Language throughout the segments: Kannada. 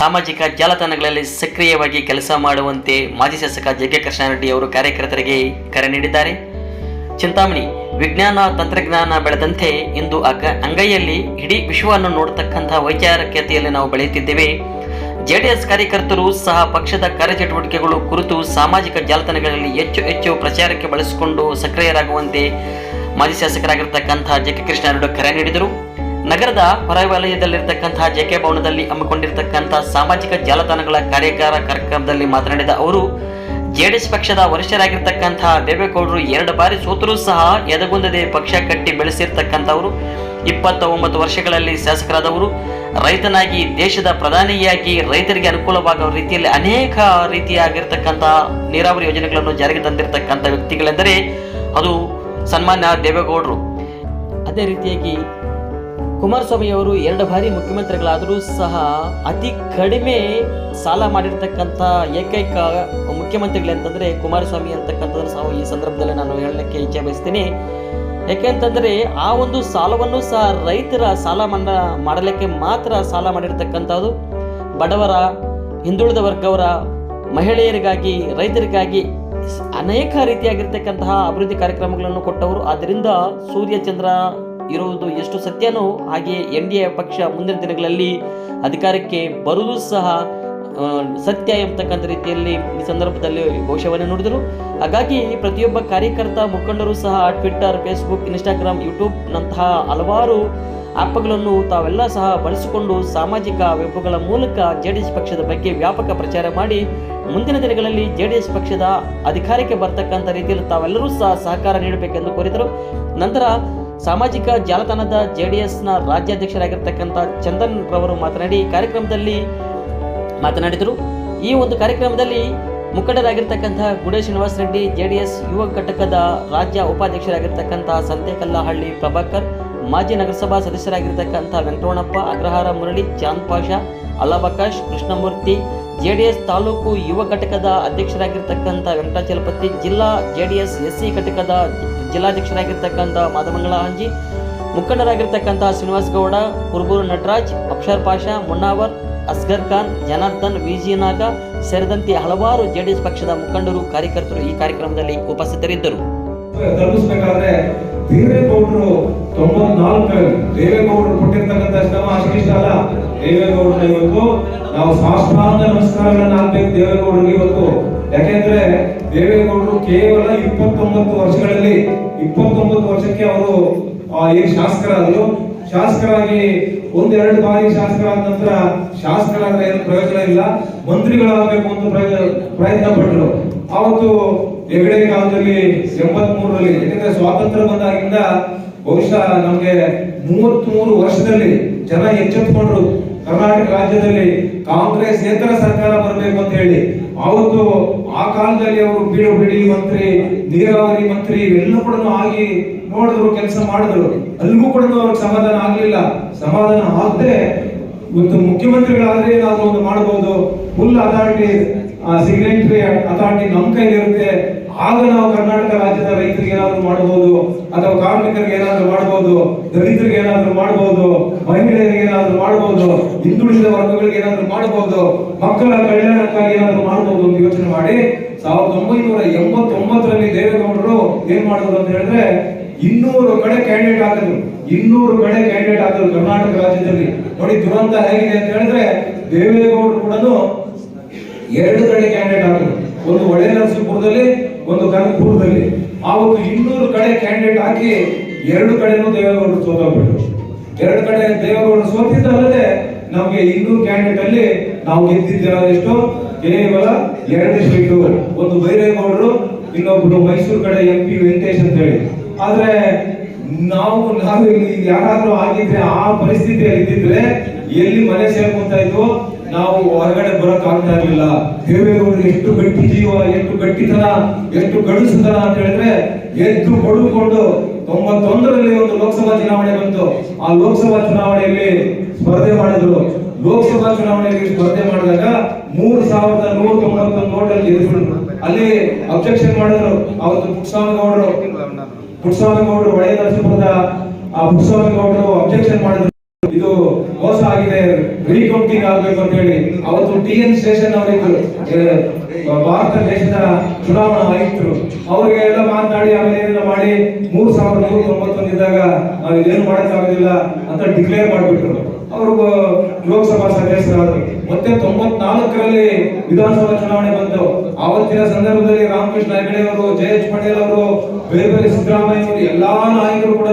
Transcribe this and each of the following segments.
ಸಾಮಾಜಿಕ ಜಾಲತಾಣಗಳಲ್ಲಿ ಸಕ್ರಿಯವಾಗಿ ಕೆಲಸ ಮಾಡುವಂತೆ ಮಾಜಿ ಶಾಸಕ ಜೆ ಕೆ ಕೃಷ್ಣಾರೆಡ್ಡಿ ಅವರು ಕಾರ್ಯಕರ್ತರಿಗೆ ಕರೆ ನೀಡಿದ್ದಾರೆ. ಚಿಂತಾಮಣಿ, ವಿಜ್ಞಾನ, ತಂತ್ರಜ್ಞಾನ ಬೆಳೆದಂತೆ ಇಂದು ಅಗ ಅಂಗೈಯಲ್ಲಿ ಇಡೀ ವಿಶ್ವವನ್ನು ನೋಡತಕ್ಕಂತಹ ವೈಚಾರಿಕತೆಯಲ್ಲಿ ನಾವು ಬೆಳೆಯುತ್ತಿದ್ದೇವೆ. ಜೆಡಿಎಸ್ ಕಾರ್ಯಕರ್ತರು ಸಹ ಪಕ್ಷದ ಕಾರ್ಯಚಟುವಟಿಕೆಗಳು ಕುರಿತು ಸಾಮಾಜಿಕ ಜಾಲತಾಣಗಳಲ್ಲಿ ಹೆಚ್ಚು ಹೆಚ್ಚು ಪ್ರಚಾರಕ್ಕೆ ಬಳಸಿಕೊಂಡು ಸಕ್ರಿಯರಾಗುವಂತೆ ಮಾಜಿ ಶಾಸಕರಾಗಿರ್ತಕ್ಕಂತಹ ಜೆ ಕೆ ಕೃಷ್ಣಾರೆಡ್ಡಿ ಕರೆ ನೀಡಿದರು. ನಗರದ ಹೊರವಲಯದಲ್ಲಿರ್ತಕ್ಕಂತಹ ಜೆಕೆ ಭವನದಲ್ಲಿ ಹಮ್ಮಿಕೊಂಡಿರ್ತಕ್ಕಂತಹ ಸಾಮಾಜಿಕ ಜಾಲತಾಣಗಳ ಕಾರ್ಯಕಾರ ಕಾರ್ಯಕ್ರಮದಲ್ಲಿ ಮಾತನಾಡಿದ ಅವರು ಜೆಡಿಎಸ್ ಪಕ್ಷದ ವರಿಷ್ಠರಾಗಿರ್ತಕ್ಕಂತಹ ದೇವೇಗೌಡರು ಎರಡು ಬಾರಿ ಸೋತರೂ ಸಹ ಎದಗುಂದದೆ ಪಕ್ಷ ಕಟ್ಟಿ ಬೆಳೆಸಿರ್ತಕ್ಕಂಥವರು. ಇಪ್ಪತ್ತ ಒಂಬತ್ತು ವರ್ಷಗಳಲ್ಲಿ ಶಾಸಕರಾದವರು, ರೈತನಾಗಿ ದೇಶದ ಪ್ರಧಾನಿಯಾಗಿ ರೈತರಿಗೆ ಅನುಕೂಲವಾಗುವ ರೀತಿಯಲ್ಲಿ ಅನೇಕ ರೀತಿಯಾಗಿರ್ತಕ್ಕಂತಹ ನೀರಾವರಿ ಯೋಜನೆಗಳನ್ನು ಜಾರಿಗೆ ತಂದಿರತಕ್ಕಂಥ ವ್ಯಕ್ತಿಗಳೆಂದರೆ ಅದು ಸನ್ಮಾನ್ಯ ದೇವೇಗೌಡರು. ಅದೇ ರೀತಿಯಾಗಿ ಕುಮಾರಸ್ವಾಮಿ ಅವರು ಎರಡು ಬಾರಿ ಮುಖ್ಯಮಂತ್ರಿಗಳಾದರೂ ಸಹ ಅತಿ ಕಡಿಮೆ ಸಾಲ ಮಾಡಿರ್ತಕ್ಕಂಥ ಏಕೈಕ ಮುಖ್ಯಮಂತ್ರಿಗಳು ಅಂತಂದರೆ ಕುಮಾರಸ್ವಾಮಿ ಅಂತಕ್ಕಂಥದ್ದು ಸಹ ಈ ಸಂದರ್ಭದಲ್ಲಿ ನಾನು ಹೇಳಲಿಕ್ಕೆ ಇಚ್ಛೆ ಬಯಸ್ತೀನಿ. ಯಾಕೆಂತಂದರೆ ಆ ಒಂದು ಸಾಲವನ್ನು ಸಹ ರೈತರ ಸಾಲ ಮನ್ನಾ ಮಾಡಲಿಕ್ಕೆ ಮಾತ್ರ ಸಾಲ ಮಾಡಿರ್ತಕ್ಕಂಥದ್ದು. ಬಡವರ, ಹಿಂದುಳಿದ ವರ್ಗವರ, ಮಹಿಳೆಯರಿಗಾಗಿ, ರೈತರಿಗಾಗಿ ಅನೇಕ ರೀತಿಯಾಗಿರ್ತಕ್ಕಂತಹ ಅಭಿವೃದ್ಧಿ ಕಾರ್ಯಕ್ರಮಗಳನ್ನು ಕೊಟ್ಟವರು. ಆದ್ದರಿಂದ ಸೂರ್ಯ ಚಂದ್ರ ಇರುವುದು ಎಷ್ಟು ಸತ್ಯನೋ ಹಾಗೆಯೇ ಎನ್ ಡಿ ಎ ಪಕ್ಷ ಮುಂದಿನ ದಿನಗಳಲ್ಲಿ ಅಧಿಕಾರಕ್ಕೆ ಬರುವುದು ಸಹ ಸತ್ಯ ಎಂಬತಕ್ಕಂಥ ರೀತಿಯಲ್ಲಿ ಈ ಸಂದರ್ಭದಲ್ಲಿ ಘೋಷವನ್ನು ನೋಡಿದರು. ಹಾಗಾಗಿ ಪ್ರತಿಯೊಬ್ಬ ಕಾರ್ಯಕರ್ತ, ಮುಖಂಡರು ಸಹ ಟ್ವಿಟ್ಟರ್ ಫೇಸ್ಬುಕ್ ಇನ್ಸ್ಟಾಗ್ರಾಮ್ ಯೂಟ್ಯೂಬ್ನಂತಹ ಹಲವಾರು ಆ್ಯಪ್ಗಳನ್ನು ತಾವೆಲ್ಲ ಸಹ ಬಳಸಿಕೊಂಡು ಸಾಮಾಜಿಕ ವೆಬ್ಗಳ ಮೂಲಕ ಜೆ ಡಿ ಎಸ್ ಪಕ್ಷದ ಬಗ್ಗೆ ವ್ಯಾಪಕ ಪ್ರಚಾರ ಮಾಡಿ ಮುಂದಿನ ದಿನಗಳಲ್ಲಿ ಜೆ ಡಿ ಎಸ್ ಪಕ್ಷದ ಅಧಿಕಾರಕ್ಕೆ ಬರ್ತಕ್ಕಂಥ ರೀತಿಯಲ್ಲಿ ತಾವೆಲ್ಲರೂ ಸಹ ಸಹಕಾರ ನೀಡಬೇಕೆಂದು ಕೋರಿದರು. ನಂತರ ಸಾಮಾಜಿಕ ಜಾಲತಾಣದ ಜೆ ಡಿ ಎಸ್ನ ರಾಜ್ಯಾಧ್ಯಕ್ಷರಾಗಿರ್ತಕ್ಕಂಥ ಚಂದನ್ ರವರು ಮಾತನಾಡಿ ಕಾರ್ಯಕ್ರಮದಲ್ಲಿ ಮಾತನಾಡಿದರು. ಈ ಒಂದು ಕಾರ್ಯಕ್ರಮದಲ್ಲಿ ಮುಖಂಡರಾಗಿರ್ತಕ್ಕಂಥ ಗುಡೆ ಶ್ರೀನಿವಾಸ ರೆಡ್ಡಿ, ಜೆಡಿಎಸ್ ಯುವ ಘಟಕದ ರಾಜ್ಯ ಉಪಾಧ್ಯಕ್ಷರಾಗಿರ್ತಕ್ಕಂಥ ಸಂತೆಕಲ್ಲಹಳ್ಳಿ ಪ್ರಭಾಕರ್ ಮಾಜಿ ನಗರಸಭಾ ಸದಸ್ಯರಾಗಿರ್ತಕ್ಕಂಥ ವೆಂಕಟರಮಣಪ್ಪ, ಅಗ್ರಹಾರ ಮುರಳಿ, ಚಾಂದ್ ಪಾಷಾ ಅಲಾಬಕಾಶ್ ಕೃಷ್ಣಮೂರ್ತಿ, ಜೆಡಿಎಸ್ ತಾಲೂಕು ಯುವ ಘಟಕದ ಅಧ್ಯಕ್ಷರಾಗಿರ್ತಕ್ಕಂಥ ವೆಂಕಟಾಚಲಪತಿ, ಜಿಲ್ಲಾ ಜೆಡಿಎಸ್ ಎಸ್ಸಿ ಘಟಕದ ಜಿಲ್ಲಾಧ್ಯಕ್ಷರಾಗಿರ್ತಕ್ಕಂಥ ಮಾದಮಂಗಳ ಅಂಜಿ ಮುಖಂಡರಾಗಿರ್ತಕ್ಕಂಥ ಶ್ರೀನಿವಾಸ್ ಗೌಡ ಕುರುಬೂರು ನಟರಾಜ್ ಅಕ್ಷರ್ ಪಾಷಾ, ಮುನ್ನಾವರ್, ಅಸ್ಗರ್ ಖಾನ್, ಜನಾರ್ದನ್ ವಿಜಿನಾಗ ಸೇರಿದಂತೆ ಹಲವಾರು ಜೆಡಿಎಸ್ ಪಕ್ಷದ ಮುಖಂಡರು, ಕಾರ್ಯಕರ್ತರು ಈ ಕಾರ್ಯಕ್ರಮದಲ್ಲಿ ಉಪಸ್ಥಿತರಿದ್ದರು. ತಲುಪಿಸ್ಬೇಕಾದ್ರೆ ದೇವೇಗೌಡರು ತೊಂಬತ್ನಾಲ್ಕರಲ್ಲಿ ದೇವೇಗೌಡರು ಕೊಟ್ಟಿರ್ತಕ್ಕಂಥ ಶ್ರಮ ಅಲ್ಲ. ದೇವೇಗೌಡರು ಇವತ್ತು ನಾವು ಸಾಷ್ಟಾಂಗ ನಮಸ್ಕಾರಗಳನ್ನ ಹಾಕ್ಬೇಕು ದೇವೇಗೌಡರಿಗೆ ಇವತ್ತು. ಯಾಕೆಂದ್ರೆ ದೇವೇಗೌಡರು ಕೇವಲ ಇಪ್ಪತ್ತೊಂಬತ್ತು ವರ್ಷಗಳಲ್ಲಿ, ಇಪ್ಪತ್ತೊಂಬತ್ತು ವರ್ಷಕ್ಕೆ ಅವರು ಏನ್ ಶಾಸಕರಾದರು. ಶಾಸಕರಾಗಿ ಒಂದೆರಡು ಬಾರಿ ಶಾಸಕರಾದ ನಂತರ ಶಾಸಕರಾದ್ರೆ ಏನು ಪ್ರಯೋಜನ ಇಲ್ಲ. ಮಂತ್ರಿಗಳಾಗಬೇಕು ಅಂತ ಪ್ರಯ- ಪ್ರಯತ್ನ ಪಟ್ಟರು ಅವತ್ತು ಹೆಗಡೆ ಕಾಲದಲ್ಲಿ ಎಂಬತ್ ಮೂರರಲ್ಲಿ ಯಾಕಂದ್ರೆ ಸ್ವಾತಂತ್ರ್ಯ ಬಂದಾಗಿಂದ ಬಹುಶಃ ನಮ್ಗೆ ಮೂವತ್ತ್ ಮೂರು ವರ್ಷದಲ್ಲಿ ಜನ ಎಚ್ಚೆತ್ಕೊಂಡ್ರು. ಕರ್ನಾಟಕ ರಾಜ್ಯದಲ್ಲಿ ಕಾಂಗ್ರೆಸ್ ನೇತರ ಸರ್ಕಾರ ಬರಬೇಕು ಅಂತ ಹೇಳಿ. ಅವತ್ತು ಆ ಕಾಲದಲ್ಲಿ ಅವರು ಬೀಡು ಬಿಡಿ ಮಂತ್ರಿ, ನೀರಾವರಿ ಮಂತ್ರಿ ಇವೆಲ್ಲ ಕೂಡ ಆಗಿ ನೋಡಿದ್ರು, ಕೆಲಸ ಮಾಡಿದ್ರು. ಅಲ್ಲಿಗೂ ಕೂಡ ಅವ್ರಿಗೆ ಸಮಾಧಾನ ಆಗ್ಲಿಲ್ಲ. ಸಮಾಧಾನ ಆದ್ರೆ ಇವತ್ತು ಮುಖ್ಯಮಂತ್ರಿಗಳಾದ್ರೆ ಏನಾದ್ರು ಒಂದು ಮಾಡಬಹುದು ಫುಲ್ ಅಥಾರಿಟಿ ಸಿಗ್ನೆಟರಿ ಅಥಾರಿಟಿ ನಮ್ಮ ಕೈಲಿರುತ್ತೆ. ಆಗ ನಾವು ಕರ್ನಾಟಕ ರಾಜ್ಯದ ರೈತರಿಗೆ ಏನಾದ್ರು ಮಾಡಬಹುದು, ಅಥವಾ ಕಾರ್ಮಿಕರಿಗೆ ಏನಾದರೂ ಮಾಡಬಹುದು, ದಲಿತರಿಗೆ ಏನಾದ್ರು ಮಾಡಬಹುದು, ಮಹಿಳೆಯರಿಗೆ ಏನಾದ್ರು ಮಾಡಬಹುದು, ಹಿಂದುಳಿದ ವರ್ಗಗಳಿಗೆ ಏನಾದರೂ ಮಾಡಬಹುದು, ಮಕ್ಕಳ ಕಲ್ಯಾಣಕ್ಕಾಗಿ ಏನಾದರೂ ಮಾಡಬಹುದು ಅಂತ ಯೋಚನೆ ಮಾಡಿ, ಸಾವಿರದ ಒಂಬೈನೂರ ಎಂಬತ್ತೊಂಬತ್ತರಲ್ಲಿ ದೇವೇಗೌಡರು ಏನ್ ಮಾಡಿದ್ರು ಅಂತ ಹೇಳಿದ್ರೆ, ಇನ್ನೂರು ಕಡೆ ಕ್ಯಾಂಡಿಡೇಟ್ ಹಾಕಿದ್ರು. ಇನ್ನೂರು ಕಡೆ ಕ್ಯಾಂಡಿಡೇಟ್ ಹಾಕಿದ್ರು ಕರ್ನಾಟಕ ರಾಜ್ಯದಲ್ಲಿ. ನೋಡಿ ದುರಂತ ಹೇಗಿದೆ ಅಂತ ಹೇಳಿದ್ರೆ, ದೇವೇಗೌಡರು ಕೂಡ ಎರಡು ಕಡೆ ಕ್ಯಾಂಡಿಡೇಟ್ ಹಾಕಿದ್ರು. ಒಂದು ಒಳ್ಳೆ ನರಸೀಪುರದಲ್ಲಿ ಒಂದು ಕನಕಪುರದಲ್ಲಿ ಆವತ್ತು ಇನ್ನೂರು ಕಡೆ ಕ್ಯಾಂಡಿಡೇಟ್ ಹಾಕಿ ಎರಡು ಕಡೆನೂ ದೇವೇಗೌಡರು ಸೋತೋಗ್ಬಿಟ್ರು. ಎರಡು ಕಡೆ ದೇವೇಗೌಡರು ಸೋತಿದ್ದಲ್ಲದೆ ನಮಗೆ ಇನ್ನೂರು ಕ್ಯಾಂಡಿಡೇಟ್ ಅಲ್ಲಿ ನಾವು ಗೆದ್ದಿದ್ದೆಷ್ಟು ಕೇವಲ ಎರಡು ಸೀಟು ಒಂದು ಬೈರೇಗೌಡರು ಇನ್ನೊಬ್ರು ಮೈಸೂರು ಕಡೆ ಎಂ ಪಿ ವೆಂಕಟೇಶ್ ಅಂತ ಹೇಳಿ. ಆದ್ರೆ ನಾವು ನಾವು ಯಾರಾದ್ರೂ ಆಗಿದ್ರೆ ಆ ಪರಿಸ್ಥಿತಿಯಲ್ಲಿ ಇದ್ದಿದ್ರೆ ಎಲ್ಲಿ ಮನೆ ಸೇರ್ಕೊಂತ ಇದ್ವು ನಾವು ಹೊರಗಡೆ ಬರೋಕ್ ಆಗ್ತಾ ಇರ್ಲಿಲ್ಲ. ದೇವೇಗೌಡರು ಎಷ್ಟು ಗಟ್ಟಿ ಜೀವ, ಎಷ್ಟು ಗಟ್ಟಿತನ, ಎಷ್ಟು ಗಡುಸುತನ ಅಂತ ಹೇಳಿದ್ರೆ ಎದ್ದು ಕೊಡುಕೊಂಡು ತೊಂಬತ್ತೊಂದರಲ್ಲಿ ಒಂದು ಲೋಕಸಭಾ ಚುನಾವಣೆ ಬಂತು. ಆ ಲೋಕಸಭಾ ಚುನಾವಣೆಯಲ್ಲಿ ಸ್ಪರ್ಧೆ ಮಾಡಿದ್ರು. ಲೋಕಸಭಾ ಚುನಾವಣೆಯಲ್ಲಿ ಸ್ಪರ್ಧೆ ಮಾಡಿದಾಗ ಮೂರು ಸಾವಿರದ ನೂರ ತೊಂಬತ್ತೊಂದು ನೋಟಲ್ಲಿ ಗೆದ್ದುಬಿಟ್ರು ಅಲ್ಲಿ ಅಬ್ಜೆಕ್ಷನ್ ಮಾಡಿದ್ರು. ಅವತ್ತು ಪುಟ್ಟಸ್ವಾಮಿ ಗೌಡರು ಪುಟ್ಟಸ್ವಾಮಿ ಗೌಡರು ಒಳ್ಳೆಯ ನರಸೀಪುರದ ಆ ಪುಟ್ಟಸ್ವಾಮಿ ಗೌಡರು ಅಬ್ಜೆಕ್ಷನ್ ಮಾಡಿದ್ರು. ಮೋಸ ಆಗಿದೆ ರೀಕೌಂಟಿಂಗ್ ಆಗಬೇಕು ಅಂತ ಹೇಳಿ ಅವತ್ತು ಟಿ ಎನ್ ಸ್ಟೇಷನ್ ಅವರಿದ್ರು ಭಾರತ ದೇಶದ ಚುನಾವಣಾ ಆಯುಕ್ತರು. ಅವ್ರಿಗೆ ಎಲ್ಲ ಮಾತನಾಡಿ ಆಮೇಲೆ ಏನೆಲ್ಲ ಮಾಡಿ, ಮೂರ್ ಸಾವಿರದ ನೂರ ತೊಂಬತ್ತೊಂದಿದ್ದಾಗ ನಾವು ಇದೇನು ಮಾಡಕ್ಕಾಗೋದಿಲ್ಲ ಅಂತ ಡಿಕ್ಲೇರ್ ಮಾಡ್ಬಿಟ್ರು. ಅವರು, ಲೋಕಸಭಾ ಸದಸ್ಯರಾದ್ರು. ಮತ್ತೆ ತೊಂಬತ್ನಾಲ್ಕರಲ್ಲಿ ವಿಧಾನಸಭಾ ಚುನಾವಣೆ ಬಂತು. ಆವತ್ತಿನ ಸಂದರ್ಭದಲ್ಲಿ ರಾಮಕೃಷ್ಣ ಹೆಗಡೆ ಅವರು ಎಚ್ ಪಟೇಲ್ ಅವರು, ಬೇರೆ ಬೇರೆ ಸಿದ್ದರಾಮಯ್ಯ ಅವರು, ಎಲ್ಲಾ ನಾಯಕರು ಕೂಡ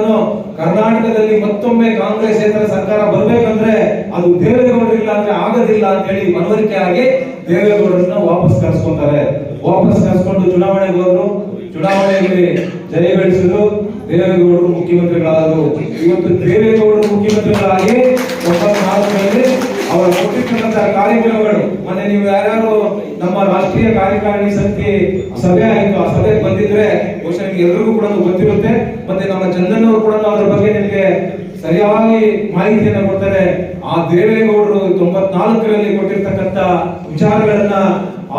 ಕರ್ನಾಟಕದಲ್ಲಿ ಮತ್ತೊಮ್ಮೆ ಕಾಂಗ್ರೆಸ್ ಏತರ ಸರ್ಕಾರ ಬರ್ಬೇಕಂದ್ರೆ ಅದು ದೇವೇಗೌಡರಿಲ್ಲ ಅಂದ್ರೆ ಆಗೋದಿಲ್ಲ ಅಂತ ಹೇಳಿ ಮನವರಿಕೆ ಆಗಿ ದೇವೇಗೌಡರನ್ನ ವಾಪಸ್ ಕರೆಸ್ಕೊಂತಾರೆ. ವಾಪಸ್ ಕರೆಸ್ಕೊಂಡು ಚುನಾವಣೆಗೆ ಹೋದ್ರು. ಚುನಾವಣೆಯಲ್ಲಿ ಜಯ ಗಳಿಸಿದ್ರು. ದೇವೇಗೌಡರು ಮುಖ್ಯಮಂತ್ರಿಗಳಾದರು. ಇವತ್ತು ದೇವೇಗೌಡರು ಮುಖ್ಯಮಂತ್ರಿಗಳಾಗಿ ತೊಂಬತ್ನಾಲ್ಕರಲ್ಲಿ ಅವರು ಕೊಟ್ಟಿರ್ತಕ್ಕಂತಹ ಕಾರ್ಯಕ್ರಮಗಳು ಮೊನ್ನೆ ನೀವು ಯಾರ್ಯಾರು ನಮ್ಮ ರಾಷ್ಟ್ರೀಯ ಕಾರ್ಯಕಾರಿಣಿ ಸಮಿತಿ ಸಭೆ ಆಯಿತು, ಆ ಸಭೆಗೆ ಬಂದಿದ್ರೆ ಬಹುಶಃ ನಿಮ್ಗೆ ಎಲ್ರಿಗೂ ಕೂಡ ಗೊತ್ತಿರುತ್ತೆ. ಮತ್ತೆ ನಮ್ಮ ಚಂದನ್ ಅವರು ಕೂಡ ಅದ್ರ ಬಗ್ಗೆ ನಿಮ್ಗೆ ಸರಿಯಾಗಿ ಮಾಹಿತಿಯನ್ನ ಕೊಡ್ತಾರೆ. ಆ ದೇವೇಗೌಡರು ತೊಂಬತ್ನಾಲ್ಕರಲ್ಲಿ ಕೊಟ್ಟಿರ್ತಕ್ಕಂಥ ವಿಚಾರಗಳನ್ನ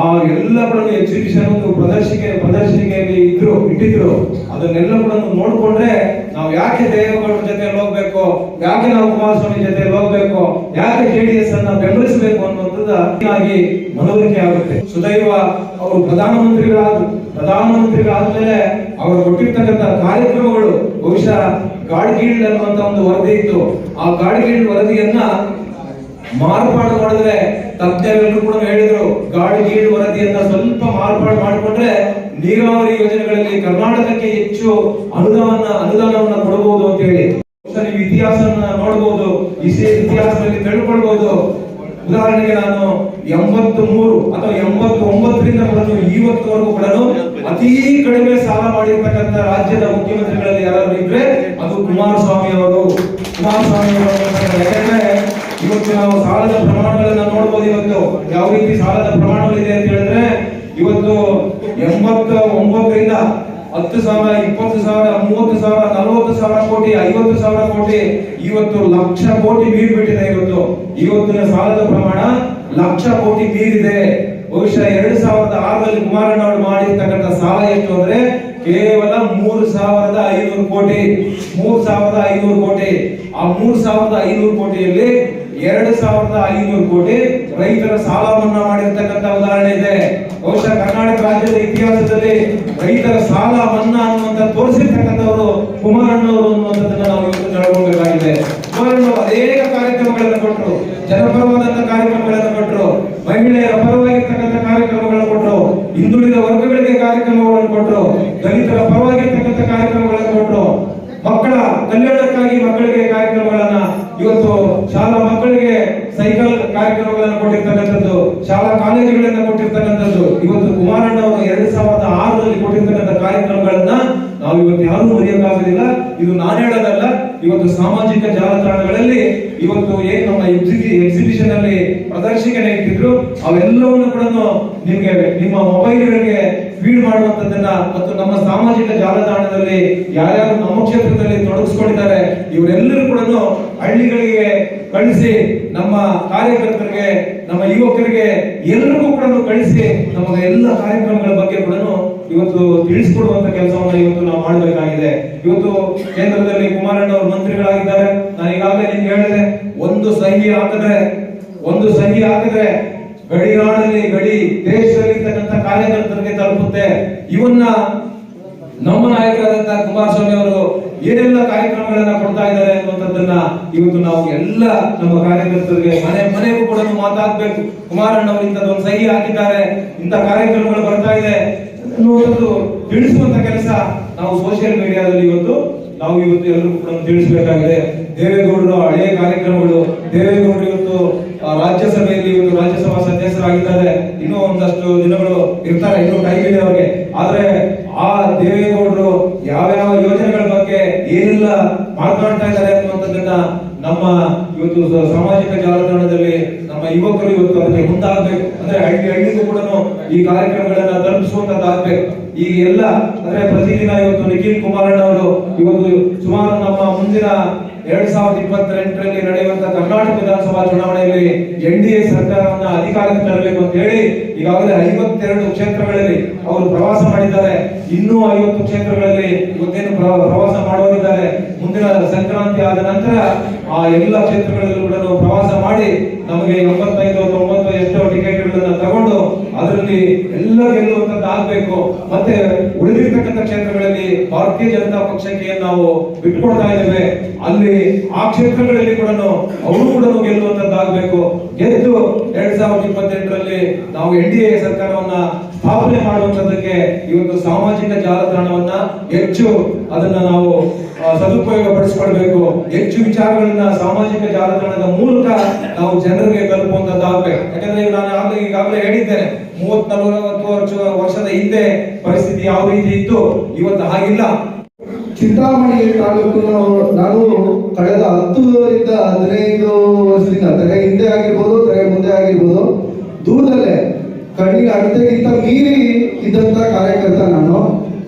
ಆ ಎಲ್ಲ ಕೂಡ ಎಕ್ಸಿಬಿಷನ್ ಒಂದು ಪ್ರದರ್ಶಿಕೆ ಪ್ರದರ್ಶನಿಕೆಯಲ್ಲಿ ಇದ್ರು, ಇಟ್ಟಿದ್ರು. ಅದನ್ನೆಲ್ಲ ಕೂಡ ನೋಡ್ಕೊಂಡ್ರೆ ನಾವು ಯಾಕೆ ದೇವೇಗೌಡರ ಜೊತೆ ಹೋಗ್ಬೇಕು? ಯಾಕೆ ನಾವು ಕುಮಾರಸ್ವಾಮಿ ಜೊತೆ ಹೋಗ್ಬೇಕು? ಯಾಕೆ ಜೆಡಿಎಸ್ ಅನ್ನ ಬೆಂಬಲಿಸಬೇಕು ಅನ್ನುವಂಥದ್ದಾಗಿ ಮನವರಿಕೆ ಆಗುತ್ತೆ. ಸುದೈವ ಅವರು ಪ್ರಧಾನಮಂತ್ರಿಗಳಾದ್ರು. ಪ್ರಧಾನಮಂತ್ರಿಗಳಾದ್ಮೇಲೆ ಅವರು ಕೊಟ್ಟಿರ್ತಕ್ಕಂಥ ಕಾರ್ಯಕ್ರಮಗಳು ಬಹುಶಃ ಗಾಡ್ಗೀಳ್ ಅನ್ನುವಂತ ಒಂದು ವರದಿ ಇತ್ತು. ಆ ಗಾಡ್ಗೀಳ್ ವರದಿಯನ್ನ ಮಾರ್ಪಾಡು ಮಾಡಿದ್ರೆ ತಜ್ಞರೆಲ್ಲರೂ ಕೂಡ ಹೇಳಿದ್ರು, ಗಾಳಿ ಗೀಳು ವರದಿಯನ್ನ ಸ್ವಲ್ಪ ಮಾರ್ಪಾಡು ಮಾಡಿಕೊಂಡ್ರೆ ನೀರಾವರಿ ಯೋಜನೆಗಳಲ್ಲಿ ಕರ್ನಾಟಕಕ್ಕೆ ಹೆಚ್ಚು ಅನುದಾನ ಅನುದಾನವನ್ನ ಕೊಡಬಹುದು ಅಂತ ಹೇಳಿ. ನೀವು ಇತಿಹಾಸವನ್ನ ನೋಡಬಹುದು ಇತಿಹಾಸದಲ್ಲಿ ತಿಳ್ಕೊಳ್ಬಹುದು ಉದಾಹರಣೆಗೆ ನಾನು ಎಂಬತ್ತು ಮೂರು ಅಥವಾ ಎಂಬತ್ತು ಒಂಬತ್ತರಿಂದ ಕೂಡ ಇವತ್ತುವರೆಗೂ ಕೂಡ ಅತಿ ಕಡಿಮೆ ಸಾಲ ಮಾಡಿರ್ತಕ್ಕಂಥ ರಾಜ್ಯದ ಮುಖ್ಯಮಂತ್ರಿಗಳಲ್ಲಿ ಯಾರಾದ್ರು ಇದ್ರೆ ಅದು ಕುಮಾರಸ್ವಾಮಿ ಅವರು. ಕುಮಾರಸ್ವಾಮಿ ಅವರು ಯಾಕಂದ್ರೆ ಇವತ್ತು ನಾವು ಸಾಲದ ಪ್ರಮಾಣಗಳನ್ನ ನೋಡ್ಬೋದು ಇವತ್ತು. ಯಾವ ರೀತಿ ಸಾಲದ ಪ್ರಮಾಣಗಳಿದೆ ಅಂತ ಹೇಳಿದ್ರೆ, ಇವತ್ತು ಎಂಬತ್ತ ಒಂಬತ್ತರಿಂದ ಹತ್ತು ಸಾವಿರ, ಇಪ್ಪತ್ತು ಸಾವಿರ, ಮೂವತ್ತು ಸಾವಿರ, ನಲವತ್ತು ಸಾವಿರ ಕೋಟಿ, ಐವತ್ತು ಸಾವಿರ ಕೋಟಿ ಇವತ್ತು ಲಕ್ಷ ಕೋಟಿ ಮೀರಿಬಿಟ್ಟಿದೆ ಇವತ್ತು. ಇವತ್ತಿನ ಸಾಲದ ಪ್ರಮಾಣ ಲಕ್ಷ ಕೋಟಿ ಮೀರಿದೆ ಬಹುಶಃ ಎರಡ್ ಸಾವಿರದ ಆರರಲ್ಲಿ ಕುಮಾರಣ್ಣ ಅವರು ಸಾಲ ಎಷ್ಟು ಅಂದ್ರೆ ಕೇವಲ ಮೂರು ಸಾವಿರದ ಐನೂರು ಕೋಟಿ. ಮೂರು ಸಾವಿರದ ಐನೂರು ಕೋಟಿ. ಆ ಮೂರು ಸಾವಿರದ ಐನೂರು ಕೋಟಿಯಲ್ಲಿ ಎರಡು ಸಾವಿರದ ಐನೂರು ಕೋಟಿ ರೈತರ ಸಾಲ ಮನ್ನಾ ಮಾಡಿರ್ತಕ್ಕಂಥ ಉದಾಹರಣೆ ಇದೆ. ಬಹುಶಃ ಕರ್ನಾಟಕ ರಾಜ್ಯದ ಇತಿಹಾಸದಲ್ಲಿ ರೈತರ ಸಾಲ ಮನ್ನಾ ಅನ್ನುವಂತ ತೋರಿಸಿರ್ತಕ್ಕಂಥವರು ಕುಮಾರಣ್ಣವರು ಅನ್ನುವಂಥದ್ದನ್ನ ನಾವು ಇವತ್ತು ತಿಳ್ಕೊಬೇಕಾಗಿದೆ ಕುಮಾರಣ್ಣವರು ಅನೇಕ ಕಾರ್ಯಕ್ರಮಗಳನ್ನು ಕೊಟ್ಟರು ಜನಪರವಾದಂತ ಕಾರ್ಯಕ್ರಮಗಳನ್ನು ಕೊಟ್ಟರು ಮಹಿಳೆಯರ ಪರವಾಗಿರ್ತಕ್ಕಂಥ ಕಾರ್ಯಕ್ರಮಗಳನ್ನು ಕೊಟ್ಟರು ಹಿಂದುಳಿದ ವರ್ಗಗಳಿಗೆ ಕಾರ್ಯಕ್ರಮಗಳನ್ನು ಕೊಟ್ಟರು ದಲಿತರ ಪರವಾಗಿರ್ತಕ್ಕಂಥ ಕಾರ್ಯಕ್ರಮಗಳನ್ನು ಕೊಟ್ಟರು ಮಕ್ಕಳ ಕಲ್ಯಾಣಕ್ಕಾಗಿ ಮಕ್ಕಳಿಗೆ ಕಾರ್ಯಕ್ರಮಗಳನ್ನ ಇವತ್ತು ಶಾಲಾ ಮಕ್ಕಳಿಗೆ ಸೈಕಲ್ ಕಾರ್ಯಕ್ರಮಗಳನ್ನು ಕೊಟ್ಟಿರ್ತಕ್ಕಂಥದ್ದು, ಶಾಲಾ ಕಾಲೇಜುಗಳನ್ನ ಕೊಟ್ಟಿರ್ತಕ್ಕಂಥದ್ದು, ಇವತ್ತು ಕುಮಾರಣ್ಣ ಅವರು ಎರಡ್ ಸಾವಿರದ ಆರರಲ್ಲಿ ಕೊಟ್ಟಿರ್ತಕ್ಕಂಥ ಕಾರ್ಯಕ್ರಮಗಳನ್ನ ನಾವು ಇವತ್ತು ಯಾರು ಮರೆಯಕ್ಕಾಗೋದಿಲ್ಲ ಇದು ನಾನು ಹೇಳೋದಲ್ಲ, ಇವತ್ತು ಸಾಮಾಜಿಕ ಜಾಲತಾಣಗಳಲ್ಲಿ ಇವತ್ತು ಏನ್ ನಮ್ಮ ಎಕ್ಸಿಬಿಷನ್ ಅಲ್ಲಿ ಪ್ರದರ್ಶಿಕೆ ಇಟ್ಟಿದ್ರು, ಅವೆಲ್ಲವನ್ನು ಕೂಡ ನಿಮ್ಗೆ, ನಿಮ್ಮ ಮೊಬೈಲ್ಗಳಿಗೆ ಫೀಡ್ ಮಾಡುವಂತದ್ದನ್ನ ಮತ್ತು ನಮ್ಮ ಸಾಮಾಜಿಕ ಜಾಲತಾಣದಲ್ಲಿ ಯಾರ್ಯಾರು ನಮ್ಮ ಕ್ಷೇತ್ರದಲ್ಲಿ ತೊಡಗಿಸ್ಕೊಂಡಿದ್ದಾರೆ, ಇವರೆಲ್ಲರೂ ಕೂಡ ಹಳ್ಳಿಗಳಿಗೆ ಕಳಿಸಿ, ನಮ್ಮ ಕಾರ್ಯಕರ್ತರಿಗೆ, ನಮ್ಮ ಯುವಕರಿಗೆ ಎಲ್ಲರಿಗೂ ಕೂಡ ಕಳಿಸಿ ನಮ್ಮ ಎಲ್ಲ ಕಾರ್ಯಕ್ರಮಗಳ ಬಗ್ಗೆ ಕೂಡ ಇವತ್ತು ತಿಳಿಸ್ಕೊಡುವಂತ ಕೆಲಸವನ್ನ ಇವತ್ತು ನಾವು ಮಾಡಬೇಕಾಗಿದೆ. ಇವತ್ತು ಕೇಂದ್ರದಲ್ಲಿ ಕುಮಾರಣ್ಣ ಅವರು ಮಂತ್ರಿಗಳಾಗಿದ್ದಾರೆ. ನಾನು ಈಗಾಗಲೇ ನಿಮ್ಗೆ ಹೇಳಿದೆ, ಒಂದು ಸಹಿ ಹಾಕಿದ್ರೆ, ಒಂದು ಸಹಿ ಹಾಕಿದ್ರೆ ಗಡಿನಾಡಲ್ಲಿ ಗಡಿ ದೇಶದಲ್ಲಿ ಇರ್ತಕ್ಕಂಥ ಕಾರ್ಯಕರ್ತರಿಗೆ ತಲುಪುತ್ತೆ. ಇವನ್ನ ನಮ್ಮ ನಾಯಕರಾದಂತಹ ಕುಮಾರಸ್ವಾಮಿ ಅವರು ಏನೆಲ್ಲ ಕಾರ್ಯಕ್ರಮಗಳನ್ನ ಕೊಡ್ತಾ ಇದ್ದಾರೆ ಅನ್ನುವಂಥದ್ದನ್ನ ಇವತ್ತು ನಾವು ಎಲ್ಲ ನಮ್ಮ ಕಾರ್ಯಕರ್ತರಿಗೆ ಮನೆ ಮನೆಗೂ ಕೂಡ ಮಾತಾಡ್ಬೇಕು. ಕುಮಾರಣ್ಣ ಅವರು ಇಂಥದ್ದೊಂದು ಸಹಿ ಹಾಕಿದ್ದಾರೆ. ಇಂಥ ಕಾರ್ಯಕ್ರಮಗಳು ಬರ್ತಾ ಇದೆ. ಅನ್ನುವಂಥದ್ದು ತಿಳಿಸುವಂತ ಕೆಲಸ ನಾವು ಸೋಷಿಯಲ್ ಮೀಡಿಯಾದಲ್ಲಿ ಇವತ್ತು, ನಾವು ಇವತ್ತು ಎಲ್ಲರೂ ಕೂಡ ತಿಳಿಸಬೇಕಾಗಿದೆ. ದೇವೇಗೌಡರು ಹಳೆಯ ಕಾರ್ಯಕ್ರಮಗಳು. ದೇವೇಗೌಡರು ಇವತ್ತು ರಾಜ್ಯಸಭೆಯಲ್ಲಿ ಇವತ್ತು ರಾಜ್ಯಸಭಾ ಸದಸ್ಯರಾಗಿದ್ದಾರೆ. ಇನ್ನೂ ಒಂದಷ್ಟು ದಿನಗಳು ಇರ್ತಾರೆ, ಇನ್ನೂ ಟೈಮ್ ಇದೆ ಅವರಿಗೆ. ಆದ್ರೆ ಆ ದೇವೇಗೌಡರು ಯಾವ್ಯಾವ ಯೋಜನೆಗಳ ಬಗ್ಗೆ ಏನೆಲ್ಲ ಮಾತನಾಡ್ತಾ ಇದ್ದಾರೆ ಅನ್ನುವಂಥದ್ದನ್ನ ನಮ್ಮ ಇವತ್ತು ಸಾಮಾಜಿಕ ಜಾಲತಾಣದಲ್ಲಿ ನಮ್ಮ ಯುವಕರು ಇವತ್ತು ಅದಕ್ಕೆ ಮುಂದಾಗಬೇಕು. ಅಂದ್ರೆ ಹಳ್ಳಿ ಹಳ್ಳಿಗೂ ಕೂಡ ಈ ಕಾರ್ಯಕ್ರಮಗಳನ್ನ ತಲುಪಿಸುವಂತದ್ದಾಗಬೇಕು ಈಗ ಎಲ್ಲ, ಅಂದ್ರೆ ಪ್ರತಿದಿನ ಇವತ್ತು ನಿಖಿಲ್ ಕುಮಾರಣ್ಣ ಅವರು ಇವತ್ತು ಸುಮಾರು ನಮ್ಮ ಮುಂದಿನ ಎರಡ್ ಸಾವಿರದ ಇಪ್ಪತ್ತೆಂಟರಲ್ಲಿ ನಡೆಯುವಂತ ಕರ್ನಾಟಕ ವಿಧಾನಸಭಾ ಚುನಾವಣೆಯಲ್ಲಿ ಎನ್ ಡಿ ಎ ಸರ್ಕಾರವನ್ನ ಅಧಿಕಾರಕ್ಕೆ ತರಬೇಕು ಅಂತ ಹೇಳಿ ಈಗಾಗಲೇ ಐವತ್ತೆರಡು ಕ್ಷೇತ್ರಗಳಲ್ಲಿ ಅವರು ಪ್ರವಾಸ ಮಾಡಿದ್ದಾರೆ. ಇನ್ನೂ ಐವತ್ತು ಕ್ಷೇತ್ರಗಳಲ್ಲಿ ಇವತ್ತೇನು ಪ್ರ- ಪ್ರವಾಸ ಮಾಡೋರಿದ್ದಾರೆ ಮುಂದಿನ ಸಂಕ್ರಾಂತಿ ಆದ ನಂತರ ಆ ಎಲ್ಲ ಕ್ಷೇತ್ರಗಳಲ್ಲೂ ಕೂಡ ಪ್ರವಾಸ ಮಾಡಿ ನಮಗೆ ಎಂಬತ್ತೈದು, ತೊಂಬತ್ತು ಎಷ್ಟೋ ಟಿಕೆಟ್ಗಳನ್ನ ತಗೊಂಡು ಅದರಲ್ಲಿ ಎಲ್ಲ ಗೆಲ್ಲುವಂತದ್ದು ಆಗ್ಬೇಕು. ಮತ್ತೆ ಉಳಿದಿರ್ತಕ್ಕಂಥ ಕ್ಷೇತ್ರಗಳಲ್ಲಿ ಭಾರತೀಯ ಜನತಾ ಪಕ್ಷಕ್ಕೆ ನಾವು ಬಿಟ್ಕೊಡ್ತಾ ಇದ್ದೇವೆ. ಅಲ್ಲಿ ಆ ಕ್ಷೇತ್ರಗಳಲ್ಲಿ ಕೂಡ ಅವರು ಕೂಡ ಗೆಲ್ಲುವಂತದ್ದಾಗಬೇಕು. ಗೆದ್ದು ಎರಡ್ ಸಾವಿರದ ಇಪ್ಪತ್ತೆಂಟರಲ್ಲಿ ನಾವು ಎನ್ ಡಿ ಎ ಸರ್ಕಾರವನ್ನ ಸ್ಥಾಪನೆ ಮಾಡುವಂತದಕ್ಕೆ ಇವತ್ತು ಸಾಮಾಜಿಕ ಜಾಲತಾಣವನ್ನ ಹೆಚ್ಚು ಅದನ್ನ ನಾವು ಸದುಪಯೋಗ ಪಡಿಸಿಕೊಳ್ಬೇಕು ಹೆಚ್ಚು ವಿಚಾರಗಳನ್ನ ಸಾಮಾಜಿಕ ಜಾಲತಾಣದ ಮೂಲಕ ನಾವು ಜನರಿಗೆ ತಲುಪುವಂತದ್ದಾಗಬೇಕು ಯಾಕಂದ್ರೆ ನಾನು ಆಗಲೇ ಈಗಾಗಲೇ ಹೇಳಿದ್ದೇನೆ ಮೂವತ್ ನಲವತ್ತು ವರ್ಷ ವರ್ಷದ ಹಿಂದೆ ಪರಿಸ್ಥಿತಿ ಯಾವ ರೀತಿ ಇತ್ತು? ಇವತ್ತು ಹಾಗಿಲ್ಲ. ಚಿಂತಾಮಣಿ ತಾಲೂಕಿನ ನಾನು ಕಳೆದ ಹತ್ತುವರಿಂದ ಹದಿನೈದು ವರ್ಷದಿಂದ, ತೆರೆ ಹಿಂದೆ ಆಗಿರ್ಬೋದು, ತೆರೆ ಮುಂದೆ ಆಗಿರ್ಬೋದು, ದೂರದಲ್ಲೇ ಕಣ್ಣಿಗೆ ಅಳತೆಗಿಂತ ಮೀರಿ ಇದ್ದಂತ ಕಾರ್ಯಕರ್ತ ನಾನು.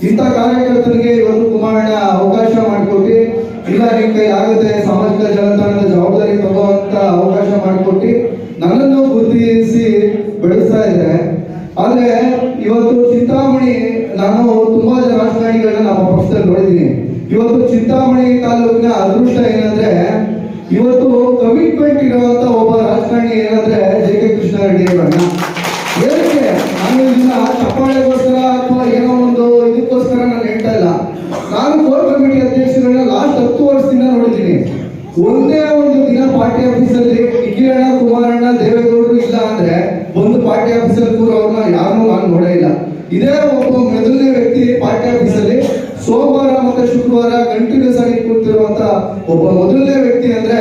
ಇಂಥ ಕಾರ್ಯಕರ್ತರಿಗೆ ಇವತ್ತು ಕುಮಾರಣ್ಣ ಅವಕಾಶ ಮಾಡಿಕೊಟ್ಟು, ಇಲ್ಲ ನಿಮ್ ಕೈ ಆಗುತ್ತೆ ಸಾಮಾಜಿಕ ಜಾಲತಾಣದ ಜವಾಬ್ದಾರಿ ತಗೋಂತ ಅವಕಾಶ ಮಾಡಿಕೊಟ್ಟು ನನ್ನನ್ನು ಗುರುತಿಸಿ ಬೆಳೆಸ್ತಾ ಇದ್ದಾರೆ. ಆದ್ರೆ ಇವತ್ತು ಚಿಂತಾಮಣಿ, ನಾನು ತುಂಬಾ ರಾಜಕಾರಣಿಗಳನ್ನ ನಮ್ಮ ಪಕ್ಷದಲ್ಲಿ ನೋಡಿದ್ದೀನಿ. ಇವತ್ತು ಚಿಂತಾಮಣಿ ತಾಲೂಕಿನ ಅದೃಷ್ಟ ಏನಂದ್ರೆ ಇವತ್ತು ಕಮಿಟ್ಮೆಂಟ್ ಇರುವಂತ ಒಬ್ಬ ರಾಜಕಾರಣಿ ಏನಂದ್ರೆ ಜೆ ಕೆ ಕೃಷ್ಣಾರೆಡ್ಡಿ ಅವರನ್ನ. ಏನಕ್ಕೆ? ನಾನು ಇದನ್ನ ಚಪ್ಪಾಳೆಗೋಸ್ಕರ ಅಥವಾ ಏನೋ ಒಂದು ಇದಕ್ಕೋಸ್ಕರ ನಾನು ಹೇಳ್ತಾ ಇಲ್ಲ. ನಾನು ಕೋರ್ ಕಮಿಟಿ ಅಧ್ಯಕ್ಷರನ್ನ ಲಾಸ್ಟ್ ಹತ್ತು ವರ್ಷದಿಂದ ನೋಡಿದ್ದೀನಿ. ಒಂದೇ ಒಂದು ದಿನ ಪಾರ್ಟಿ ಆಫೀಸಲ್ಲಿ ನಿಖಿಲಣ್ಣ, ಕುಮಾರಣ್ಣ, ದೇವೇಗೌಡರು ಇಲ್ಲ ಅಂದ್ರೆ ಒಂದು ಪಾರ್ಟಿ ಆಫೀಸಲ್ಲಿ ಕೂರೋರ್ನ ಯಾರನ್ನೂ ನಾನು ನೋಡೇ ಇಲ್ಲ. ಇದೇ ಒಬ್ಬ ಮೊದಲನೇ ವ್ಯಕ್ತಿ ಪಾರ್ಟಿ ಆಫೀಸಲ್ಲಿ ಸೋಮವಾರ ಶುಕ್ರವಾರ ಕಂಟಿನ್ಯೂಸ್ ಆಗಿ ಕೂತಿರುವಂತ ಒಬ್ಬ ಮೊದಲನೇ ವ್ಯಕ್ತಿ ಅಂದ್ರೆ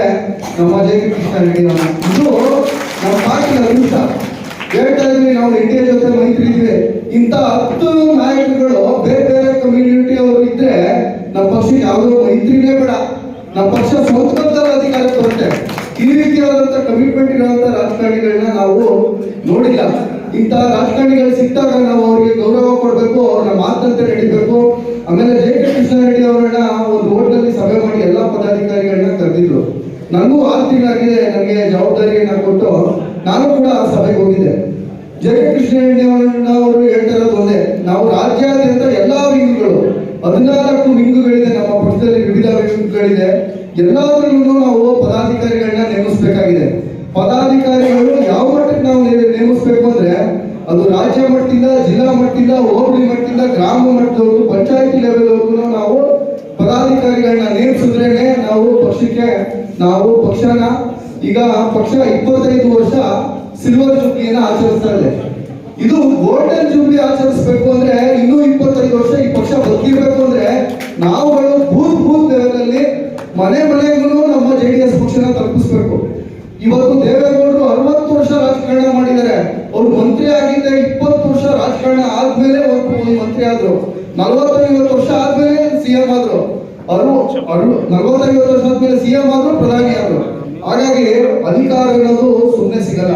ನಮ್ಮ ಜೆ ಕೃಷ್ಣ ರೆಡ್ಡಿ ಇದು ನಮ್ಮ ಪಾರ್ಟಿಯ ಅದೃಷ್ಟ ಹೇಳ್ತಾ ಇದ್ವಿ ನಾವು ಇಂಡಿಯಾ ಜೊತೆ ಮೈತ್ರಿ ಇದ್ವಿ ಇಂಥ ಹತ್ತು ನಾಯಕರುಗಳು ಬೇರೆ ಬೇರೆ ಕಮ್ಯುನಿಟಿ ಅವರು ಇದ್ರೆ ನಮ್ಮ ಪಕ್ಷ ಯಾವುದೋ ಮೈತ್ರಿನೇ ಬೇಡ. ನಮ್ಮ ಪಕ್ಷ ಸ್ವತಂತ್ರ ಅಧಿಕಾರಕ್ಕೆ ಬರುತ್ತೆ. ಈ ರೀತಿಯಾದಂತ ಕಮಿಟ್ಮೆಂಟ್ ಇರುವಂತ ರಾಜಕಾರಣಿಗಳನ್ನ ನಾವು ನೋಡಿಲ್ಲ. ಇಂಥ ರಾಜಕಾರಣಿಗಳು ಸಿಕ್ತಾಗ ನಾವು ಅವರಿಗೆ ಗೌರವ ಕೊಡಬೇಕು, ಅವ್ರನ್ನ ಮಾತಂತೆ ನಡೀಬೇಕು ಆಮೇಲೆ ಜೆ ಕೆ ಕೃಷ್ಣಾರೆಡ್ಡಿ ಅವರನ್ನ ಒಂದು ಹೋಟ್ಲಲ್ಲಿ ಸಭೆ ಮಾಡಿ ಎಲ್ಲಾ ಪದಾಧಿಕಾರಿಗಳನ್ನ ಕರೆದಿದ್ರು. ನನಗೂ ಆರು ತಿಂಗಳಾಗಿದೆ, ನನಗೆ ಜವಾಬ್ದಾರಿಯನ್ನ ಕೊಟ್ಟು ನಾನು ಕೂಡ ಆ ಸಭೆಗೆ ಹೋಗಿದ್ದೆ. ಜೆ ಕೆ ಕೃಷ್ಣರೆಡ್ಡಿ ಅವರನ್ನ ಅವರು ಹೇಳ್ತಾ ಇರೋದು ಒಂದೇ ನಾವು ರಾಜ್ಯಾದ್ಯಂತ ಎಲ್ಲಾ ವಿಂಗ್ಗಳು, ಹದಿನಾಲ್ಕು ವಿಂಗ್ಗಳಿದೆ, ನಮ್ಮ ಪಕ್ಷದಲ್ಲಿ ವಿವಿಧ ವಿಂಗ್ಗಳಿದೆ, ಎಲ್ಲಾದ್ರಲ್ಲೂ ನಾವು ಪದಾಧಿಕಾರಿಗಳನ್ನ ನೇಮಿಸಬೇಕಾಗಿದೆ. ಪದಾಧಿಕಾರಿಗಳು ಯಾವ ಮಟ್ಟಕ್ಕೆ ನಾವು ನೇಮಿಸ್ಬೇಕು ಅಂದ್ರೆ ಅದು ರಾಜ್ಯ ಮಟ್ಟದಿಂದ ಜಿಲ್ಲಾ ಮಟ್ಟದಿಂದ ಹೋಬಳಿ ಮಟ್ಟದಿಂದ ಗ್ರಾಮ ಮಟ್ಟದವರೆಗೂ, ಪಂಚಾಯತಿ ಲೆವೆಲ್ವರೆಗೂ ನಾವು ಪದಾಧಿಕಾರಿಗಳನ್ನ ನೇಮಿಸಿದ್ರೇನೆ ನಾವು ಪಕ್ಷಕ್ಕೆ, ನಾವು ಪಕ್ಷನ ಈಗ ಪಕ್ಷ ಇಪ್ಪತ್ತೈದು ವರ್ಷ ಸಿಲ್ವರ್ ಜೂಬ್ಲಿಯನ್ನ ಆಚರಿಸ್ತಾ ಇದೆ. ಇದು ಗೋಲ್ಡನ್ ಜೂಬ್ಲಿ ಆಚರಿಸಬೇಕು ಅಂದ್ರೆ ಇನ್ನೂ ಇಪ್ಪತ್ತೈದು ವರ್ಷ ಈ ಪಕ್ಷ ಬದುಕಿರ್ಬೇಕು ಅಂದ್ರೆ ನಾವುಗಳು ಬೂತ್ ಬೂತ್ ಲೆವೆಲಲ್ಲಿ ಮನೆ ಮನೆಗೂ ನಮ್ಮ ಜೆ ಡಿ ಎಸ್ ಪಕ್ಷನ ತಲುಪಿಸ್ಬೇಕು. ಇವತ್ತು ದೇವೇಗೌಡರು ಅರವತ್ತು ವರ್ಷ ರಾಜಕಾರಣ ಮಾಡಿದ್ದಾರೆ. ಅವ್ರು ಮಂತ್ರಿ ಆಗಿದ್ದ ಇಪ್ಪತ್ತು ವರ್ಷ ರಾಜಕಾರಣ ಆದ್ಮೇಲೆ ಅವರು ಮಂತ್ರಿ ಆದ್ರು. ನಲವತ್ತೈವತ್ತು ವರ್ಷ ಆದ್ಮೇಲೆ ಸಿಎಂ ಆದ್ರು. ಅವರು ನಲವತ್ತೈವತ್ತು ವರ್ಷ ಆದ್ಮೇಲೆ ಸಿಎಂ ಆದ್ರು, ಪ್ರಧಾನಿ ಆದ್ರು. ಹಾಗಾಗಿ ಅಧಿಕಾರ ಅನ್ನೋದು ಸುಮ್ಮನೆ ಸಿಗಲ್ಲ.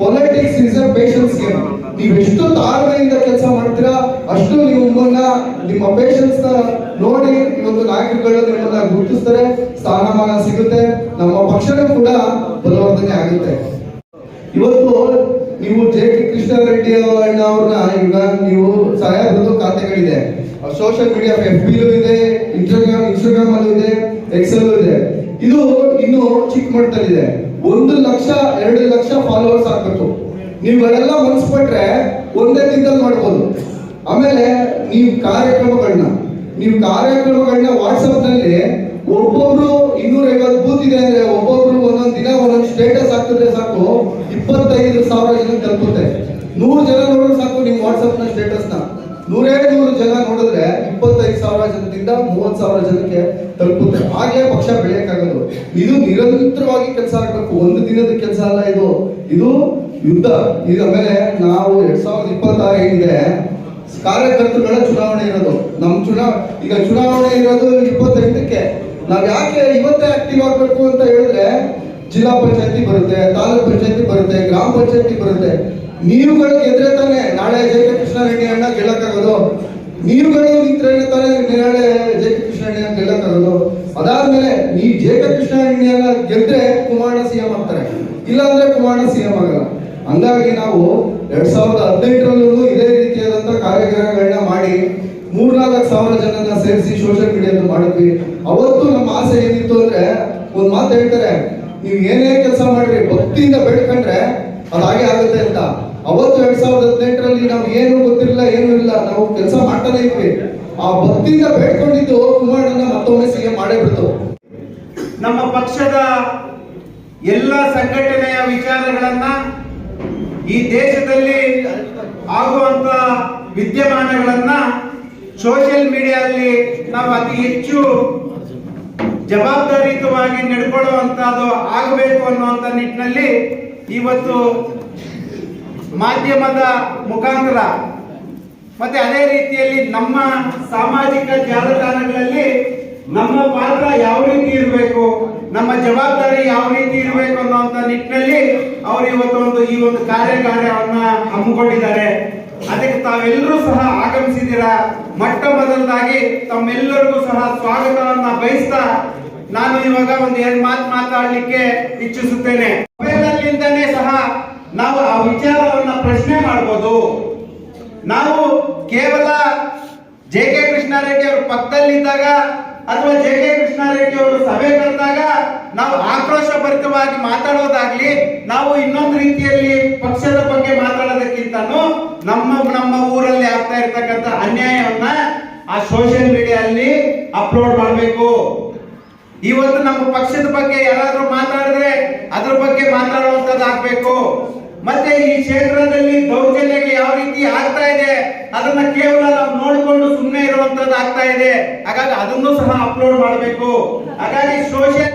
Politics is a patience game ನೀವು ಎಷ್ಟು ತಾಳ್ಮೆಯಿಂದ ಕೆಲಸ ಮಾಡ್ತೀರಾ ಅಷ್ಟು ನಿಮ್ಮನ್ನ, ನಿಮ್ಮ ಪೇಷನ್ಸ್ನ ನೋಡಿ ಒಂದು ನಾಯಕರುಗಳು ನಿಮ್ಮನ್ನ ಗುರುತಿಸ್ತಾರೆ, ಸ್ಥಾನಮಾನ ಸಿಗುತ್ತೆ, ನಮ್ಮ ಪಕ್ಷನೂ ಕೂಡ ಬಲವರ್ಧನೆ ಆಗುತ್ತೆ. ಇವತ್ತು ನೀವು ಜೆ ಕೆ ಕೃಷ್ಣಾರೆಡ್ಡಿ ಅಣ್ಣ ಅವ್ರನ್ನ ಈಗ ನೀವು ಸಾಹೇಬ್ರದ್ದು ಖಾತೆಗಳಿದೆ. ಸೋಷಿಯಲ್ ಮೀಡಿಯಾ ಎಫ್ ಬಿಲೂ ಇದೆ ಇನ್ಸ್ಟಾಗ್ರಾಮ್ ಇನ್ಸ್ಟಾಗ್ರಾಮ್ ಅಲ್ಲೂ ಇದೆ ಎಕ್ಸೆಲ್ ಇದೆ. ಇದು ಇನ್ನು ಚಿಕ್ಕ ಮಟ್ಟದಲ್ಲಿದೆ. ಒಂದು ಲಕ್ಷ, ಎರಡು ಲಕ್ಷ ಫಾಲೋವರ್ಸ್ ಆಗ್ಬೇಕು. ನೀವುಗಳೆಲ್ಲ ಮನ್ಸ್ಪಟ್ರೆ ಒಂದೇ ದಿನದಲ್ಲಿ ಮಾಡ್ಬೋದು. ಆಮೇಲೆ ನೀವು ಕಾರ್ಯಕ್ರಮಗಳನ್ನ ನೀವು ಕಾರ್ಯಕ್ರಮಗಳನ್ನ ವಾಟ್ಸಪ್ನಲ್ಲಿ ಒಬ್ಬೊಬ್ರು ಇನ್ನೂರ ಐವತ್ತು ಬೂತ್ ಇದೆ ಅಂದ್ರೆ ಒಬ್ಬೊಬ್ರು ಒಂದೊಂದು ದಿನ, ಒಂದೊಂದು ಸ್ಟೇಟಸ್ ಹಾಕಿದ್ರೆ ಸಾಕು, ಇಪ್ಪತ್ತೈದು ಸಾವಿರ ಜನ ತಲುಪುತ್ತೆ. ನೂರು ಜನ ನೋಡಿದ್ರೆ ಸಾಕು ನಿಮ್ ವಾಟ್ಸಪ್ನ ಸ್ಟೇಟಸ್ನ. ನೂರೇ ನೂರು ಜನ ನೋಡಿದ್ರೆ ಇಪ್ಪತ್ತೈದು ಸಾವಿರ ಜನದಿಂದ ಮೂವತ್ ಸಾವಿರ ಜನಕ್ಕೆ ತಲುಪುತ್ತೆ. ಹಾಗೆ ಪಕ್ಷ ಬೆಳೆಯಕ್ಕಾಗಲ್ಲ ಇದು ನಿರಂತರವಾಗಿ ಕೆಲಸ ಆಗ್ಬೇಕು. ಒಂದು ದಿನದ ಕೆಲಸ ಅಲ್ಲ ಇದು. ಇದು ಯುದ್ಧ. ಈಗ ಆಮೇಲೆ ನಾವು ಎರಡ್ ಸಾವಿರದ ಇಪ್ಪತ್ತಾರು ಏನಿದೆ ಕಾರ್ಯಕರ್ತರುಗಳ ಚುನಾವಣೆ ಇರೋದು. ನಮ್ಮ ಚುನಾವ ಈಗ ಚುನಾವಣೆ ಇರೋದು ಇಪ್ಪತ್ತೈದಕ್ಕೆ ನಾವು ಯಾಕೆ ಇವತ್ತೇ ಆಕ್ಟಿವ್ ಆಗಬೇಕು ಅಂತ ಹೇಳಿದ್ರೆ ಜಿಲ್ಲಾ ಪಂಚಾಯತಿ ಬರುತ್ತೆ, ತಾಲೂಕ್ ಪಂಚಾಯತಿ ಬರುತ್ತೆ, ಗ್ರಾಮ ಪಂಚಾಯತಿ ಬರುತ್ತೆ. ನೀವುಗಳು ಗೆದ್ರೆ ತಾನೆ, ನಾಳೆ ಜೆ ಕೆ ಕೃಷ್ಣಾರೆಡ್ಡಿ ಅಣ್ಣ ಗೆಲ್ಲಕ್ಕಾಗೋದು? ನೀವುಗಳು ನಿಂತ್ರೆ ತಾನೆ ನಾಳೆ ಜೆ ಕೆ ಕೃಷ್ಣಾರೆಡ್ಡಿ ಅಣ್ಣ ಗೆಲ್ಲಕ್ಕಾಗೋದು? ಅದಾದ್ಮೇಲೆ ಈ ಜೆ ಕೆ ಕೃಷ್ಣಾರೆಡ್ಡಿ ಅಣ್ಣ ಗೆದ್ರೆ ಕುಮಾರಣ್ಣ ಸಿಎಂ ಆಗ್ತಾರೆ. ಇಲ್ಲ ಅಂದ್ರೆ ಕುಮಾರಣ್ಣ ಸಿಎಂ ಆಗಲ್ಲ. ಹಂಗಾಗಿ ನಾವು ಎರಡ್ ಸಾವಿರದ ಹದಿನೆಂಟರಲ್ಲೂ ಇದೇ ರೀತಿಯಾದಂತ ಕಾರ್ಯಕ್ರಮಗಳನ್ನ ಮಾಡಿ ಮೂರ್ನಾಲ್ಕು ಸಾವಿರ ಜನನ ಸೇರಿಸಿ ಸೋಷಿಯಲ್ ಮೀಡಿಯಾದಲ್ಲಿ ಮಾಡಿದ್ವಿ. ಅವತ್ತು ನಮ್ಮ ಆಸೆ ಏನಿತ್ತು ಅಂದ್ರೆ ಒಂದ್ ಮಾತು ಹೇಳ್ತಾರೆ, ನೀವು ಏನೇ ಕೆಲಸ ಮಾಡ್ರಿ, ಭಕ್ತಿಯಿಂದ ಬೇಡ್ಕೊಂಡ್ರೆ ಹಾಗೆ ಆಗುತ್ತೆ ಅಂತ. ಅವತ್ತು ಎರಡ್ ಸಾವಿರದ ಹದಿನೆಂಟರಲ್ಲಿ ನಾವು ಏನು ಗೊತ್ತಿರಲಿಲ್ಲ, ಏನು ಇಲ್ಲ. ನಾವು ಕೆಲಸ ಮಾಡ್ತಾನೆ ಇದ್ವಿ. ಆ ಭಕ್ತಿಯಿಂದ ಬೇಡ್ಕೊಂಡಿದ್ದು ಕುಮಾರಣ್ಣ ಮತ್ತೊಮ್ಮೆ ಸಿಗೆ ಎಂ ಮಾಡೇ ಬಿಡ್ತು. ನಮ್ಮ ಪಕ್ಷದ ಎಲ್ಲ ಸಂಘಟನೆಯ ವಿಚಾರಗಳನ್ನ ಈ ದೇಶದಲ್ಲಿ ಆಗುವಂತ ವಿದ್ಯಮಾನಗಳನ್ನ ಸೋಷಿಯಲ್ ಮೀಡಿಯಾದಲ್ಲಿ ನಾವು ಅತಿ ಹೆಚ್ಚು ಜವಾಬ್ದಾರಿಯುತವಾಗಿ ನಡ್ಕೊಳ್ಳುವಂತದ್ದು ಆಗಬೇಕು ಅನ್ನುವಂಥ ನಿಟ್ಟಿನಲ್ಲಿ ಇವತ್ತು ಮಾಧ್ಯಮದ ಮುಖಾಂತರ ಮತ್ತೆ ಅದೇ ರೀತಿಯಲ್ಲಿ ನಮ್ಮ ಸಾಮಾಜಿಕ ಜಾಲತಾಣಗಳಲ್ಲಿ ನಮ್ಮ ಪಾತ್ರ ಯಾವ ರೀತಿ ಇರಬೇಕು ನಮ್ಮ ಜವಾಬ್ದಾರಿ ಯಾವ ರೀತಿ ಇರಬೇಕು ಅನ್ನುವಂತ ನಿಟ್ಟಿನಲ್ಲಿ ಅವರು ಇವತ್ತು ಒಂದು ಈ ಒಂದು ಕಾರ್ಯಕಾರ್ಯವನ್ನ ಹಮ್ಮಿಕೊಂಡಿದ್ದಾರೆ. ಅದಕ್ಕೆ ತಾವೆಲ್ಲರೂ ಸಹ ಆಗಮಿಸಿದ್ದೀರಾ? ಮೊಟ್ಟ ಮೊದಲದಾಗಿ ತಮ್ಮೆಲ್ಲರಿಗೂ ಸಹ ಸ್ವಾಗತವನ್ನ ಬಯಸ್ತಾ ನಾನು ಇವಾಗ ಒಂದು ಎರಡು ಮಾತು ಮಾತಾಡಲಿಕ್ಕೆ ಇಚ್ಛಿಸುತ್ತೇನೆ. ಮೊಬೈಲ್ನಲ್ಲಿಂದನೇ ಸಹ ನಾವು ಆ ವಿಚಾರವನ್ನ ಪ್ರಶ್ನೆ ಮಾಡಬಹುದು ನಾವು ಕೇವಲ ಜೆ ಕೆ ಕೃಷ್ಣಾರೆಡ್ಡಿ ಅವರು ಪಕ್ಕದಲ್ಲಿದ್ದಾಗ ಅಥವಾ ಜೆ ಕೆ ಕೃಷ್ಣಾರೆಡ್ಡಿ ಅವರು ಸಭೆ ಕರೆದಾಗ ನಾವು ಆಕ್ರೋಶ ಭರಿತವಾಗಿ ಮಾತಾಡೋದಾಗ್ಲಿ ನಾವು ಇನ್ನೊಂದು ರೀತಿಯಲ್ಲಿ ಪಕ್ಷದ ಬಗ್ಗೆ ಮಾತಾಡೋದಕ್ಕಿಂತನೂ ನಮ್ಮ ನಮ್ಮ ಊರಲ್ಲಿ ಆಗ್ತಾ ಇರ್ತಕ್ಕಂಥ ಅನ್ಯಾಯವನ್ನ ಆ ಸೋಷಿಯಲ್ ಮೀಡಿಯಲ್ಲಿ ಅಪ್ಲೋಡ್ ಮಾಡಬೇಕು. ಇವತ್ತು ನಮ್ಮ ಪಕ್ಷದ ಬಗ್ಗೆ ಯಾರಾದ್ರೂ ಮಾತಾಡಿದ್ರೆ ಅದ್ರ ಬಗ್ಗೆ ಮಾತಾಡುವಂತದ್ದು ಆಗ್ಬೇಕು ಮತ್ತೆ ಈ ಕ್ಷೇತ್ರದಲ್ಲಿ ದೌರ್ಜನ್ಯಗಳು ಯಾವ ರೀತಿ ಆಗ್ತಾ ಇದೆ, ಅದನ್ನ ಕೇವಲ ನಾವು ನೋಡಿಕೊಂಡು ಸುಮ್ಮನೆ ಇರುವಂತದ್ದು ಆಗ್ತಾ ಇದೆ. ಹಾಗಾಗಿ ಅದನ್ನು ಸಹ ಅಪ್ಲೋಡ್ ಮಾಡಬೇಕು. ಹಾಗಾಗಿ ಸೋಷಿಯಲ್